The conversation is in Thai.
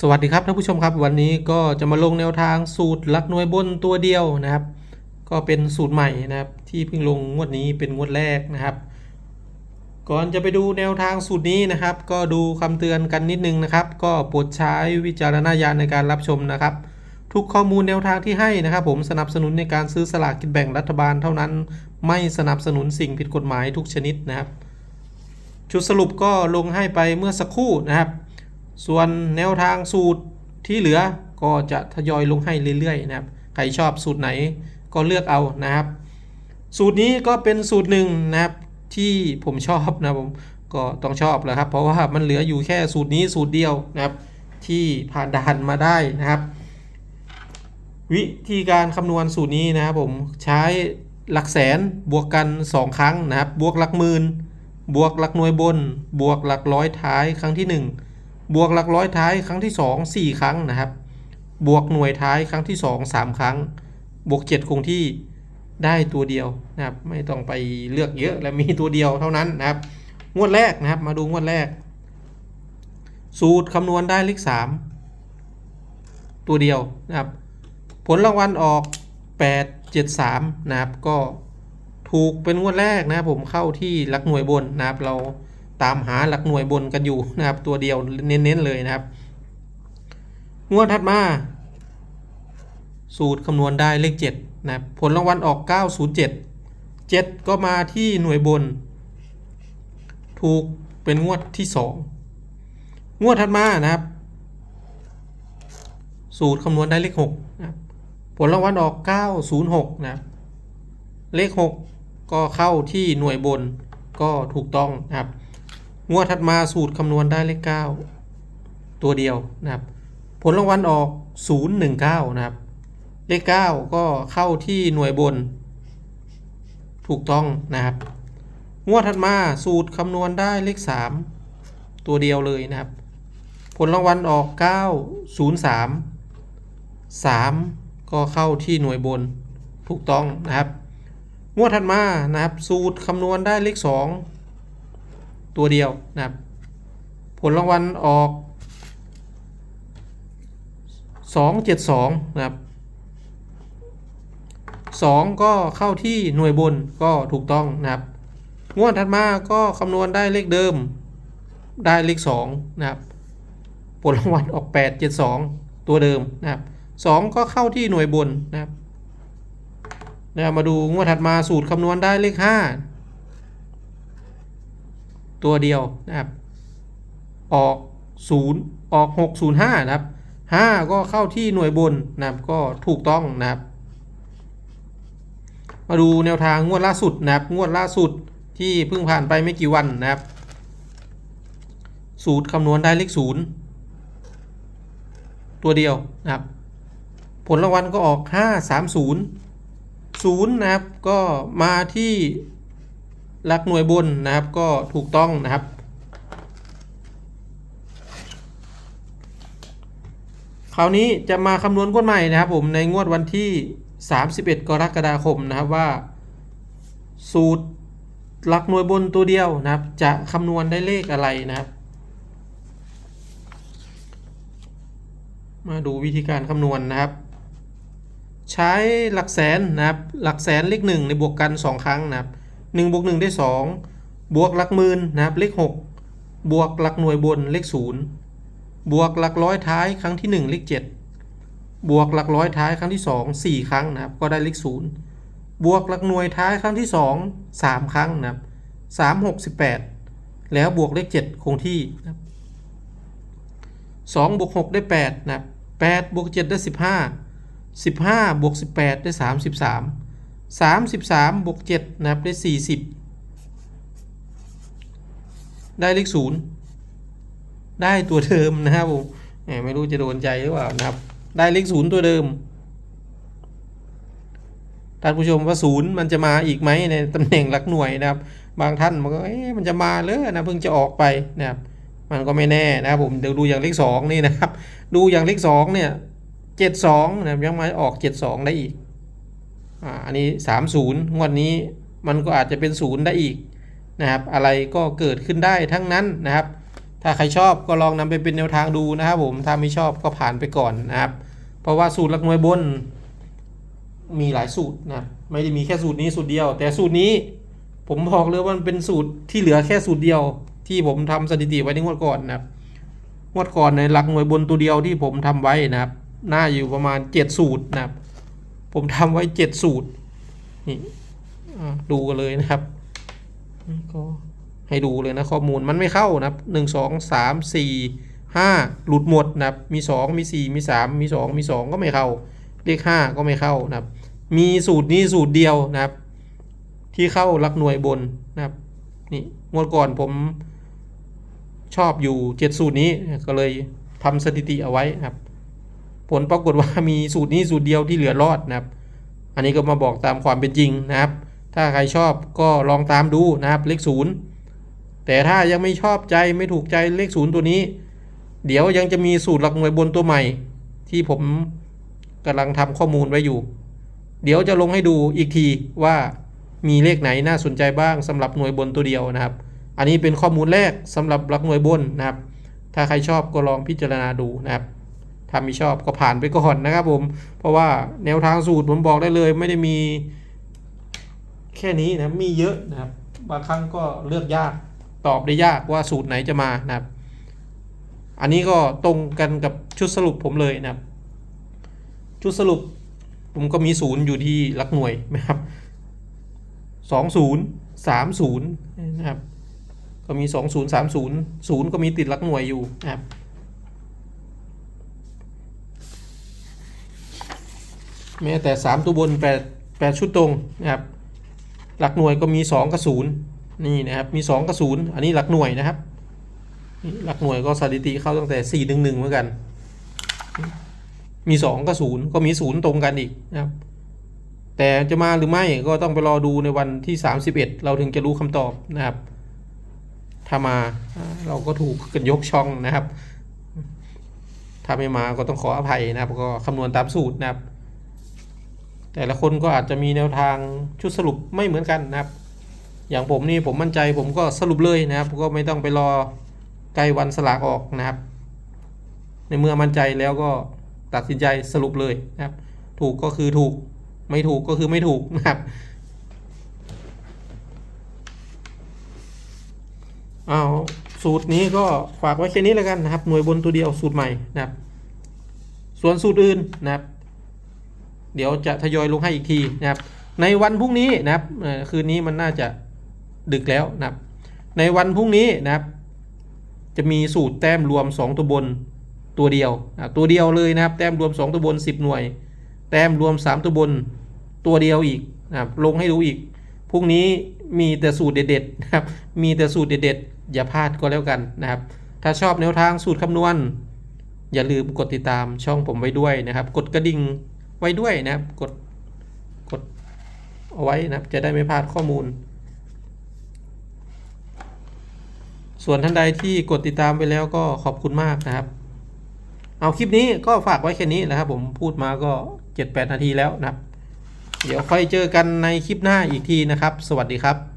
สวัสดีครับท่านผู้ชมครับวันนี้ก็จะมาลงแนวทางสูตรลักหน่วยบนตัวเดียวนะครับ ก็เป็นสูตรใหม่นะครับที่เพิ่งลงงวดนี้เป็นงวดแรกนะครับ ก่อนจะไปดูแนวทางสูตรนี้นะครับ ก็ดูคำเตือนกันนิดนึงนะครับ ก็โปรดใช้วิจารณญาณในการรับชมนะครับ ทุกข้อมูลแนวทางที่ให้นะครับ ผมสนับสนุนในการซื้อสลากกินแบ่งรัฐบาลเท่านั้น ไม่สนับสนุนสิ่งผิดกฎหมายทุกชนิดนะครับ ชุดสรุปก็ลงให้ไปเมื่อสักครู่นะครับ ส่วนแนวทางสูตรที่เหลือก็จะทยอยลงให้เรื่อยๆนะครับ ใครชอบสูตรไหนก็เลือกเอานะครับ สูตรนี้ก็เป็นสูตรหนึ่งนะครับที่ผมชอบนะผมก็ต้องชอบแหละครับ เพราะว่ามันเหลืออยู่แค่สูตรนี้สูตรเดียวนะครับ ที่ผ่านด่านมาได้นะครับ วิธีการคำนวณสูตรนี้นะครับผมใช้หลักแสนบวกกัน 2 ครั้งนะครับ บวกหลักหมื่นบวกหลักหน่วยบน บวกหลักร้อยท้ายครั้งที่ 1 บวกหลักร้อยท้ายครั้งที่ 2 4 ครั้งนะครับ บวกหน่วยท้ายครั้งที่ 2 3 ครั้ง บวก 7 คงที่ได้ตัวเดียวนะครับ ไม่ต้องไปเลือกเยอะและมีตัวเดียวเท่านั้นนะครับ งวดแรกนะครับ มาดูงวดแรก สูตรคำนวณได้เลข3ตัวเดียวนะครับ ผลรางวัลออก 8 7 3 นะครับ ก็ถูกเป็นงวดแรกนะครับผมเข้าที่หลักหน่วยบนนะครับเรา ตามหาหลักหน่วยบนกันอยู่นะครับ ตัวเดียวเน้นๆเลยนะครับ งวดถัดมา สูตรคำนวณได้เลข7นะครับผลรางวัลออก 907 7 ก็มาที่หน่วยบน ถูกเป็นงวดที่ 2 งวดถัดมานะครับ สูตรคำนวณได้เลข6นะครับผลรางวัลออก 906 นะครับ เลข 6 ก็เข้าที่หน่วยบนก็ถูกต้องนะครับ งวดถัดมาสูตรคำนวณได้เลข 9 ตัวเดียวนะครับ ผลรางวัลออก 019 นะครับ เลข 9 ก็เข้าที่หน่วยบน ถูกต้องนะครับ งวดถัดมาสูตรคำนวณได้เลข 3 ตัวเดียวเลยนะครับ ผลรางวัลออก 903 3 ก็เข้าที่หน่วยบนถูกต้องนะครับ งวดถัดมานะครับ สูตรคำนวณได้เลข 2 ตัวเดียวนะครับ ผลรางวัลออก 272 นะครับ 2 ก็เข้าที่หน่วยบนก็ถูกต้องนะครับ งวดถัดมาก็คำนวณได้เลขเดิมได้เลข2นะครับ ผลรางวัลออก 8 7 2 ตัวเดิมนะครับ 2 ก็เข้าที่หน่วยบนนะครับนะมาดูงวดถัดมาสูตรคำนวณได้เลข5 ตัวเดียวนะครับ ออก 0 ออก 605 นะครับ 5 ก็เข้าที่หน่วยบนนะครับก็ถูกต้องนะครับ มาดูแนวทางงวดล่าสุดนะครับ งวดล่าสุดที่เพิ่งผ่านไปไม่กี่วันนะครับ สูตรคำนวณได้เลข0ตัวเดียวนะครับ ผลรางวัลก็ออก 5 3 0 0นะครับก็มาที่ หลักหน่วยบนนะครับก็ถูกต้องนะครับ คราวนี้จะมาคำนวณงวดใหม่นะครับผมในงวดวันที่ 31 กรกฎาคมนะครับว่า สูตรหลักหน่วยบนตัวเดียวนะครับ จะคำนวณได้เลขอะไรนะครับ มาดูวิธีการคำนวณนะครับ ใช้หลักแสนนะครับ หลักแสนเลขหนึ่งในบวกกัน 2 ครั้งนะครับ หนึ่งบวกหนึ่งได้ 2 บวกหลักหมื่นนะครับเลข 6 บวกหลักหน่วยบนเลข 0 บวกหลักร้อยท้ายครั้งที่ 1 เลข 7 บวกหลักร้อยท้ายครั้งที่ 2 4 ครั้งนะครับ ก็ได้เลข 0 บวกหลักหน่วยท้ายครั้งที่ 2 3 ครั้งนะครับ3 6 8 แล้วบวกเลข 7 คงที่นะครับ2บวก6ได้8นะครับ8บวก7ได้ 15 15บวก18 ได้ 33 33บวก7นะครับได้ 40 ได้เลข0ได้ตัวเดิมนะครับผมไม่รู้จะโดนใจหรือเปล่านะครับ ได้เลข0ตัวเดิมท่านผู้ชมว่าศูนย์มันจะมาอีกไหมในตำแหน่งหลักหน่วยนะครับ บางท่านมันก็เอ๊ะมันจะมาเลยนะเพิ่งจะออกไปนะครับ มันก็ไม่แน่นะครับผมเดี๋ยวดูอย่างเลขสองนี่นะครับ ดูอย่างเลขสองเนี่ยเจ็ดสองนะยังมาออกเจ็ดสองได้อีก อ่าอันนี้สามศูนย์งวดนี้มันก็อาจจะเป็นศูนย์ได้อีกนะครับอะไรก็เกิดขึ้นได้ทั้งนั้นนะครับ ถ้าใครชอบก็ลองนำไปเป็นแนวทางดูนะครับผมถ้าไม่ชอบก็ผ่านไปก่อนนะครับ เพราะว่าสูตรหลักหน่วยบน มีหลายสูตรนะไม่ได้มีแค่สูตรนี้สูตรเดียว แต่สูตรนี้ผมบอกเลยว่ามันเป็นสูตรที่เหลือแค่สูตรเดียว ที่ผมทำสถิติไว้ในงวดก่อนนะครับงวดก่อนในหลักหน่วยบนตัวเดียวที่ผมทำไว้นะครับ น่าอยู่ประมาณเจ็ดสูตรนะครับ ผมทำไว้เจ็ดสูตร นี่ดูกันเลยนะครับ ก็ให้ดูเลยนะข้อมูลมันไม่เข้านะครับหนึ่งสองสามสี่ห้าหลุดหมดนะครับ มีสองมีสี่มีสามมีสองมีสองก็ไม่เข้า เลขห้าก็ไม่เข้านะครับ มีสูตรนี้สูตรเดียวนะครับ ที่เข้าหลักหน่วยบนนะครับนี่งวดก่อนผมชอบอยู่เจ็ดสูตรนี้ก็เลยทำสถิติเอาไว้นะครับ ผลปรากฏว่ามีสูตรนี้สูตรเดียวที่เหลือรอดนะครับ อันนี้ก็มาบอกตามความเป็นจริงนะครับ ถ้าใครชอบก็ลองตามดูนะครับเลขศูนย์แต่ถ้ายังไม่ชอบใจไม่ถูกใจเลขศูนย์ตัวนี้ เดี๋ยวยังจะมีสูตรหลักหน่วยบนตัวใหม่ ที่ผมกำลังทำข้อมูลไว้อยู่ เดี๋ยวจะลงให้ดูอีกทีว่ามีเลขไหนน่าสนใจบ้างสำหรับหน่วยบนตัวเดียวนะครับ อันนี้เป็นข้อมูลแรกสำหรับหลักหน่วยบนนะครับ ถ้าใครชอบก็ลองพิจารณาดูนะครับ ถ้าไม่ชอบก็ผ่านไปก่อนนะครับผม เพราะว่าแนวทางสูตรผมบอกได้เลย ไม่ได้มีแค่นี้นะมีเยอะนะครับ บางครั้งก็เลือกยากตอบได้ยากว่าสูตรไหนจะมานะครับ อันนี้ก็ตรงกันกับชุดสรุปผมเลยนะครับ ชุดสรุปผมก็มีศูนย์อยู่ที่หลักหน่วยนะครับสองศูนย์สามศูนย์นะครับ ก็มีสองศูนย์สามศูนย์ศูนย์ก็มีติดหลักหน่วยอยู่นะครับ แม้แต่สามตัวบนแปดแปดชุดตรงนะครับ หลักหน่วยก็มีสองกับศูนนี่นะครับ มีสองกับศูนอันนี้หลักหน่วยนะครับ หลักหน่วยก็สถิติเข้าตั้งแต่สี่หนึ่งหนึ่งเหมือนกัน มีสองกับศูนก็มีศูนย์ตรงกันอีกนะครับ แต่จะมาหรือไม่ก็ต้องไปรอดูในวันที่สามสิบเอ็ดเราถึงจะรู้คำตอบนะครับ ถ้ามาอ่าเราก็ถูกกันยกช่องนะครับ ถ้าไม่มาก็ต้องขออภัยนะครับ ก็คำนวณตามสูตรนะครับ แต่ละคนก็อาจจะมีแนวทางชุดสรุปไม่เหมือนกันนะครับ อย่างผมนี่ผมมั่นใจผมก็สรุปเลยนะครับ ก็ไม่ต้องไปรอใกล้วันสลากออกนะครับ ในเมื่อมั่นใจแล้วก็ตัดสินใจสรุปเลยนะครับ ถูกก็คือถูกไม่ถูกก็คือไม่ถูกนะครับเอาสูตรนี้ก็ฝากไว้แค่นี้แล้วกันนะครับ หน่วยบนตัวเดียวสูตรใหม่นะครับ ส่วนสูตรอื่นนะครับ เดี๋ยวจะทยอยลงให้อีกทีนะครับ ในวันพรุ่งนี้นะครับคืนนี้มันน่าจะดึกแล้วนะครับ ในวันพรุ่งนี้นะครับ จะมีสูตรแต้มรวม 2 ตัวบนตัวเดียวตัวเดียวเลยนะครับ แต้มรวม 2 ตัวบน 10 หน่วย แต้มรวม 3 ตัวบนตัวเดียวอีกนะครับลงให้ดูอีกพรุ่งนี้มีแต่สูตรเด็ดๆนะครับ มีแต่สูตรเด็ดๆ อย่าพลาดก็แล้วกันนะครับ ถ้าชอบแนวทางสูตรคำนวณ อย่าลืมกดติดตามช่องผมไว้ด้วยนะครับ กดกระดิ่ง ไว้ด้วยนะครับ กดกดเอาไว้นะครับ จะได้ไม่พลาดข้อมูล ส่วนท่านใดที่กดติดตามไปแล้วก็ขอบคุณมากนะครับ เอาคลิปนี้ก็ฝากไว้แค่นี้นะครับ ผมพูดมาก็7-8นาทีแล้วนะครับ เดี๋ยวค่อยเจอกันในคลิปหน้าอีกทีนะครับ สวัสดีครับ